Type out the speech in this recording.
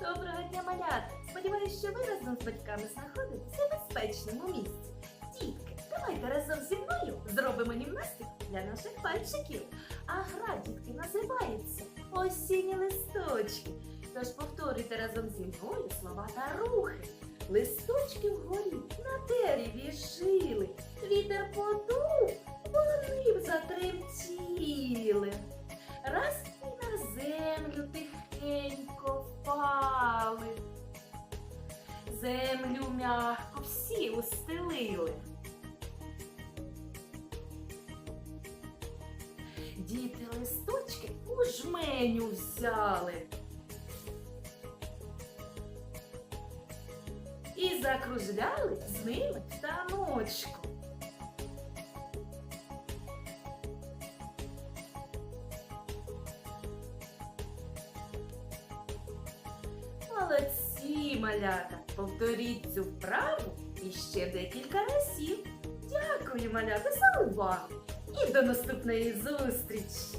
Доброго дня, малята! Сподіваюсь, що ви разом з батьками знаходитеся в безпечному місці. Дітки, давайте разом зі мною зробимо гімнастику для наших пальчиків. А гра, дітки, називається Осінні листочки. Тож повторюйте разом зі мною слова та рухи. Листочки вгорі на дереві жили. Вітер подув, вони затремтіли. Раз і на землю тихенько Землю м'яко всі устелили. Діти листочки у жменю взяли. І закружляли з ними в таночку. Малята! Повторіть цю вправу іще декілька разів. Дякую, малята, за увагу! І до наступної зустрічі!